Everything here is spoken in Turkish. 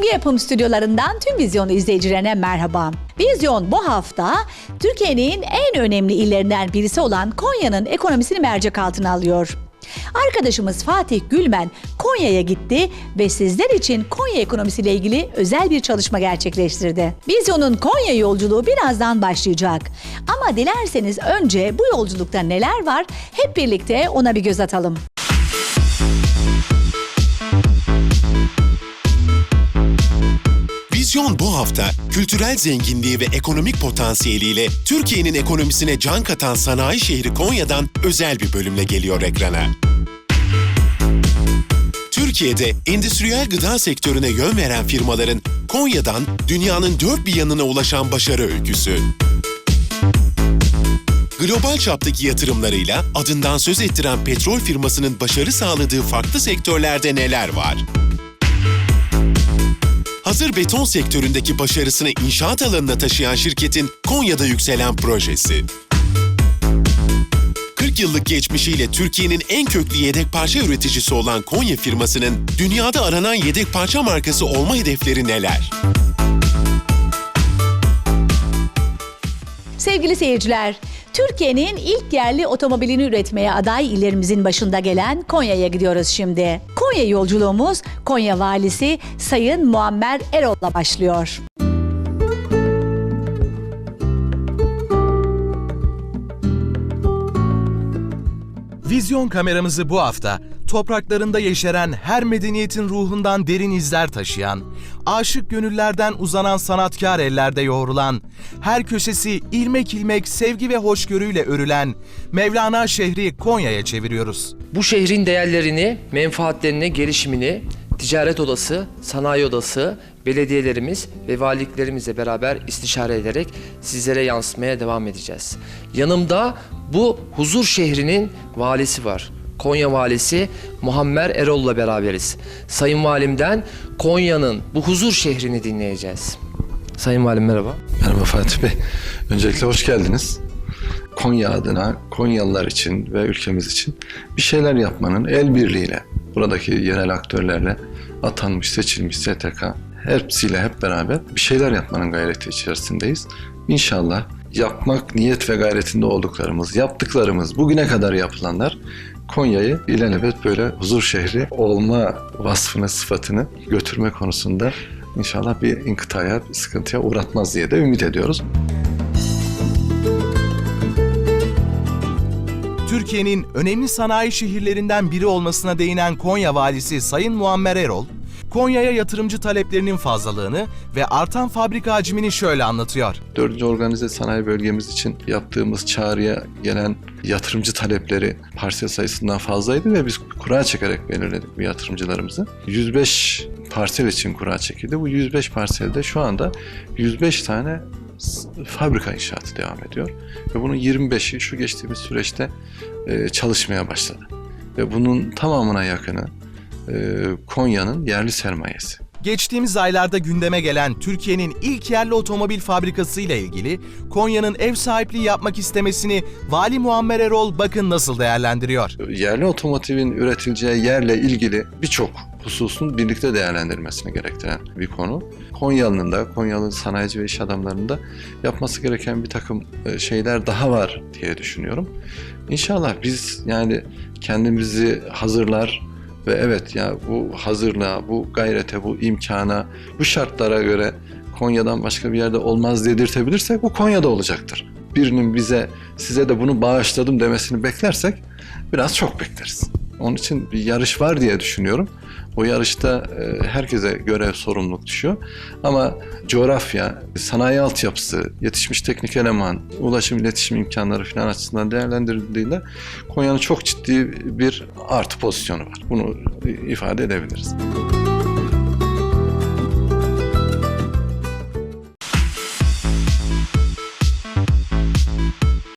Yapım stüdyolarından tüm Vizyonu izleyicilerine merhaba. Vizyon bu hafta Türkiye'nin en önemli illerinden birisi olan Konya'nın ekonomisini mercek altına alıyor. Arkadaşımız Fatih Gülmen Konya'ya gitti ve sizler için Konya ekonomisiyle ilgili özel bir çalışma gerçekleştirdi. Vizyon'un Konya yolculuğu birazdan başlayacak. Ama dilerseniz önce bu yolculukta neler var hep birlikte ona bir göz atalım. Vizyon bu hafta kültürel zenginliği ve ekonomik potansiyeliyle Türkiye'nin ekonomisine can katan sanayi şehri Konya'dan özel bir bölümle geliyor ekrana. Türkiye'de endüstriyel gıda sektörüne yön veren firmaların Konya'dan dünyanın dört bir yanına ulaşan başarı öyküsü. Global çaptaki yatırımlarıyla adından söz ettiren petrol firmasının başarı sağladığı farklı sektörlerde neler var? Hazır beton sektöründeki başarısını inşaat alanına taşıyan şirketin Konya'da yükselen projesi. 40 yıllık geçmişiyle Türkiye'nin en köklü yedek parça üreticisi olan Konya firmasının dünyada aranan yedek parça markası olma hedefleri neler? Sevgili seyirciler, Türkiye'nin ilk yerli otomobilini üretmeye aday illerimizin başında gelen Konya'ya gidiyoruz şimdi. Konya yolculuğumuz Konya Valisi Sayın Muammer Erol'la başlıyor. Vizyon kameramızı bu hafta topraklarında yeşeren her medeniyetin ruhundan derin izler taşıyan, aşık gönüllerden uzanan sanatkar ellerde yoğrulan, her köşesi ilmek ilmek sevgi ve hoşgörüyle örülen Mevlana şehri Konya'ya çeviriyoruz. Bu şehrin değerlerini, menfaatlerini, gelişimini ticaret odası, sanayi odası, belediyelerimiz ve valiliklerimizle beraber istişare ederek sizlere yansıtmaya devam edeceğiz. Yanımda bu huzur şehrinin valisi var. Konya valisi Muammer Erol'la beraberiz. Sayın Valimden Konya'nın bu huzur şehrini dinleyeceğiz. Sayın Valim merhaba. Merhaba Fatih Bey. Öncelikle hoş geldiniz. Konya adına, Konyalılar için ve ülkemiz için bir şeyler yapmanın el birliğiyle, buradaki yerel aktörlerle, atanmış, seçilmiş STK, hepsiyle hep beraber bir şeyler yapmanın gayreti içerisindeyiz. İnşallah yapmak niyet ve gayretinde olduklarımız, yaptıklarımız, bugüne kadar yapılanlar Konya'yı ilelebet böyle huzur şehri olma vasfını, sıfatını götürme konusunda inşallah bir inkıtaya, bir sıkıntıya uğratmaz diye de ümit ediyoruz. Türkiye'nin önemli sanayi şehirlerinden biri olmasına değinen Konya valisi Sayın Muammer Erol, Konya'ya yatırımcı taleplerinin fazlalığını ve artan fabrika hacmini şöyle anlatıyor. 4. Organize Sanayi Bölgemiz için yaptığımız çağrıya gelen yatırımcı talepleri parsel sayısından fazlaydı ve biz kura çekerek belirledik bu yatırımcılarımızı. 105 parsel için kura çekildi. Bu 105 parselde şu anda 105 tane fabrika inşaatı devam ediyor. Ve bunun 25'i şu geçtiğimiz süreçte e, çalışmaya başladı. Ve bunun tamamına yakını Konya'nın yerli sermayesi. Geçtiğimiz aylarda gündeme gelen Türkiye'nin ilk yerli otomobil fabrikası ile ilgili Konya'nın ev sahipliği yapmak istemesini Vali Muammer Erol bakın nasıl değerlendiriyor. yerli otomotivin üretileceği yerle ilgili birçok hususun birlikte değerlendirilmesini gerektiren bir konu. Konyalı'nın da, Konyalı sanayici ve iş adamlarının da yapması gereken bir takım e, şeyler daha var diye düşünüyorum. İnşallah biz yani kendimizi hazırlar ve evet ya bu hazırlığa, bu gayrete, bu imkana, bu şartlara göre Konya'dan başka bir yerde olmaz dedirtebilirsek bu Konya'da olacaktır. Birinin bize size de bunu bağışladım demesini beklersek biraz çok bekleriz. Onun için bir yarış var diye düşünüyorum. O yarışta e, herkese görev, sorumluluk düşüyor. Ama coğrafya, sanayi altyapısı, yetişmiş teknik eleman, ulaşım, iletişim imkanları falan açısından değerlendirildiğinde Konya'nın çok ciddi bir artı pozisyonu var. Bunu ifade edebiliriz.